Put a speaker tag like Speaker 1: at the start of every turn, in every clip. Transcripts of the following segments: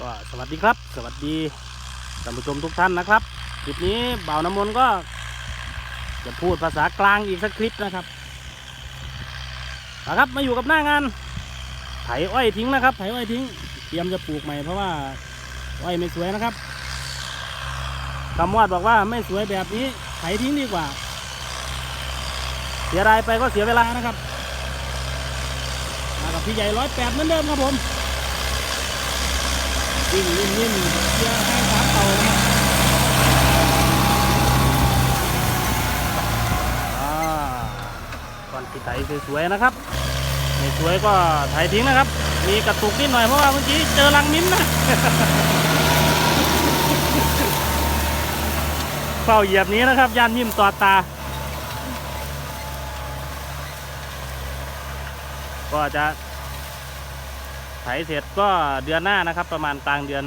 Speaker 1: ก็สวัสดีครับ สวัสดีท่านผู้ชมทุกท่านนะครับคลิปนี้เบ่าน้ำมนก็ จะพูดภาษากลางอีกสักคลิปนะครับนะครับมาอยู่กับหน้างาน ไถอ้อยทิ้งนะครับ ไถอ้อยทิ้ง เตรียมจะปลูกใหม่เพราะว่าอ้อยไม่สวยนะครับคำวาดบอกว่าไม่สวยแบบนี้ไถทิ้งดีกว่า เสียดายไปก็เสียเวลานะครับมากับพี่ใหญ่ร้อยแปดเหมือนเดิมครับผม วิ่งนิ่มนิ่มเชียร์ให้สามเต่าอ่าก่อนที่ไถสวยๆนะครับไม่สวยก็ไถทิ้งนะครับ มีกระตุกนิดหน่อยเพราะว่าเมื่อกี้เจอรังมิ้นนะเฝ้าเหยียบนี้นะครับย่านมิ้มตอดตา ก็จะ ไถเสร็จก็เดือนหน้านะครับ ประมาณกลางเดือน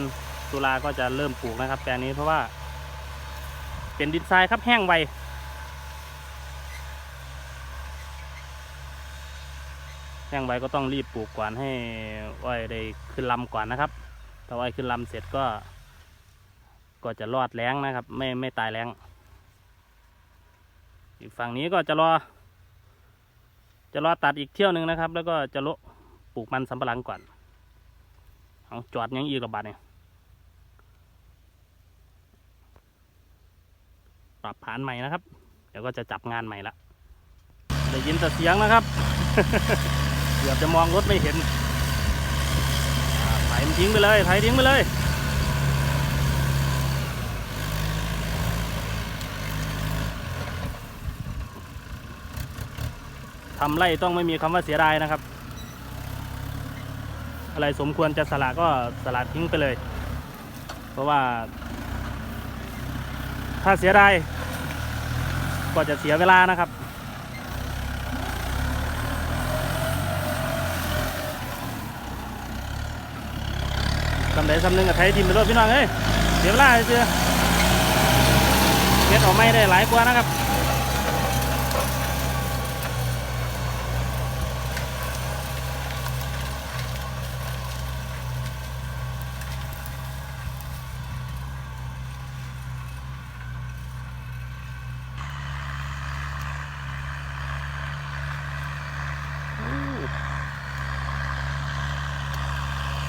Speaker 1: ตุลาก็จะเริ่มปลูกนะครับแปลงนี้เพราะว่า เป็นดินทรายครับแห้งไวแห้งไวก็ต้องรีบปลูกก่อนให้อ้อยได้ขึ้นลำก่อนนะครับถ้าอ้อยขึ้นลำเสร็จก็ ก็จะรอดแรงนะครับ ไม่ไม่ตายแรงอีกฝั่งนี้ก็จะรอ จะรอตัดอีกเที่ยวหนึ่งนะครับ แล้วก็จะโละปลูกมันสำปะหลังก่อน เอาจอดยังอีกระบาดเนี่ยปรับผ่านใหม่นะครับ เดี๋ยวก็จะจับงานใหม่ละได้ยินแต่เสียงนะครับเกือบจะมองรถไม่เห็นอ่าไถมันทิ้งไปเลยไถทิ้งไปเลยทำไร่ต้องไม่มีคำว่าเสียดายนะครับ อะไรสมควรจะสละก็สละทิ้งไปเลย เพราะว่า ถ้าเสียดายก็จะเสียเวลานะครับสำเร็จสำนึงกับไทยทีมไปรถพี่น้องเอ้ยเสียเวลาเสียเก็ดออกไม่ได้หลายกว่านะครับ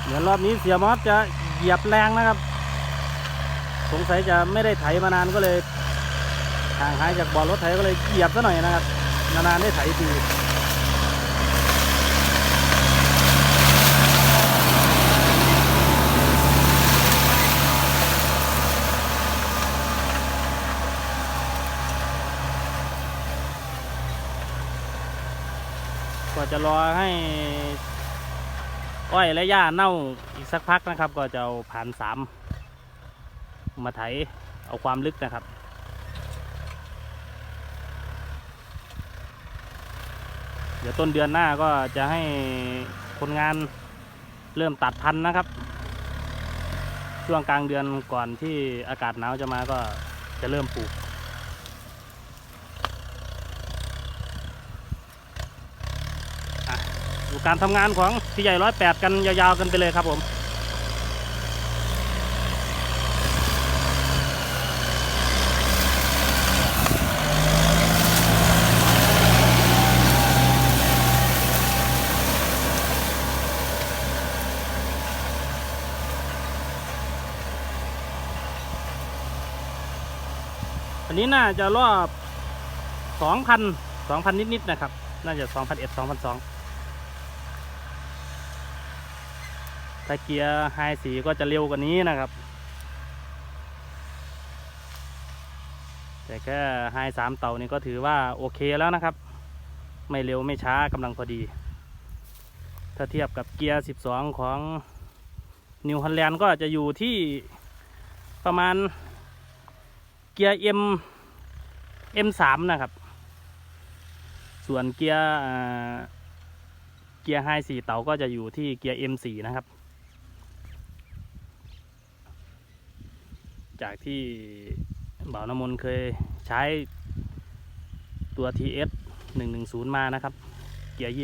Speaker 1: เหมือนรอบนี้เสียมอสจะเหยียบแรงนะครับ สงสัยจะไม่ได้ไถมานานก็เลยห่างหายจากบ่อรถไถก็เลยเหยียบซะหน่อยนะครับ นานๆได้ไถทีก็จะรอให้ อ้อยและหญ้าเน่าอีกสักพักนะครับ ก็จะเอาผ่านสามมาไถเอาความลึกนะครับเดี๋ยวต้นเดือนหน้าก็จะให้คนงานเริ่มตัดพันธุ์นะครับ ช่วงกลางเดือนก่อนที่อากาศหนาวจะมาก็จะเริ่มปลูก ดูการทำงานของพี่ใหญ่ร้อยแปดกันยาวๆกันไปเลยครับผมอันนี้น่าจะรอบสองพันสองพันนิดๆนะครับ น่าจะสองพันเอ็ดสองพันสอง ถ้าเกียร์ไฮสีก็จะเร็วกว่านี้นะครับ แต่แค่ไฮสามเต่านี่ก็ถือว่าโอเคแล้วนะครับ ไม่เร็วไม่ช้ากำลังพอดี ถ้าเทียบกับเกียร์ 12 ของนิวฮ l ลแลนด์ก็จะอยู่ที่ประมาณเกียร์ M M3 นะครับ ส่วนเกียร์เกียร์ไฮสี่เต่าก็จะอยู่ที่เกียร์ M4 นะครับ จากที่บ่าวน้ำมนเคยใช้ตัว TS 110 มานะครับ เกียร์ 24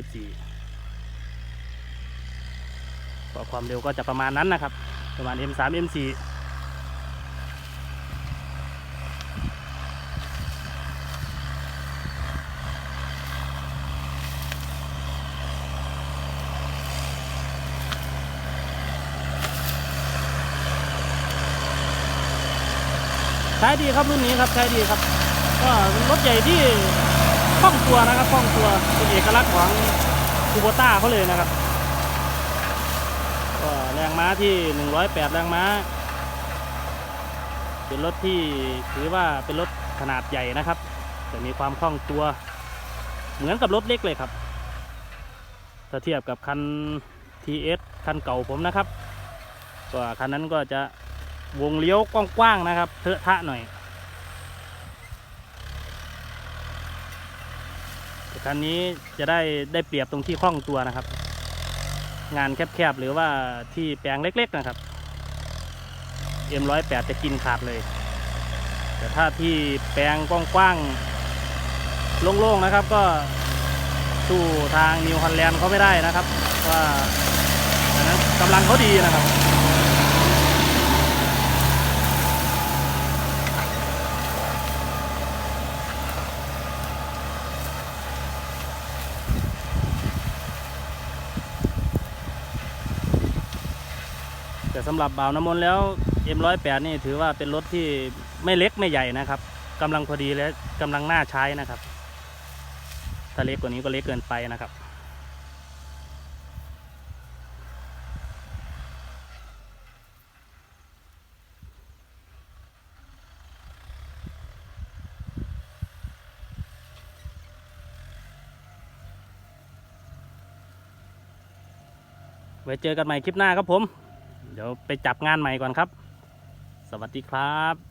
Speaker 1: ความเร็วก็จะประมาณนั้นนะครับ ประมาณ M3 M4 ใช้ดีครับรุ่นนี้ครับใช้ดีครับ ก็รถใหญ่ที่คล่องตัวนะครับคล่องตัวเป็นเอกลักษณ์ของคูโบต้าเขาเลยนะครับก็แรงม้าที่ 108 แรงม้า เป็นรถที่ถือว่าเป็นรถขนาดใหญ่นะครับ แต่มีความคล่องตัว เหมือนกับรถเล็กเลยครับถ้าเทียบกับคัน TS คันเก่าผมนะครับ ก็คันนั้นก็จะ วงเลี้ยวกว้างๆนะครับเทอะทะหน่อยแต่คันนี้จะได้ได้เปรียบตรงที่คล่องตัวนะครับ งานแคบๆหรือว่าที่แปลงเล็กๆนะครับ M108 จะกินขาดเลย แต่ถ้าที่แปลงกว้างๆโล่งๆนะครับ ก็สู้ทางนิวฮอลแลนด์เขาไม่ได้นะครับ ว่าอันนั้นกำลังเขาดีนะครับ แต่สำหรับบ่าวน้ำมนต์แล้ว M108 นี่ถือว่าเป็นรถที่ไม่เล็กไม่ใหญ่นะครับกำลังพอดีและกำลังน่าใช้นะครับ ถ้าเล็กกว่านี้ก็เล็กเกินไปนะครับไว้เจอกันใหม่คลิปหน้าครับผม เดี๋ยวไปจับงานใหม่ก่อนครับ สวัสดีครับ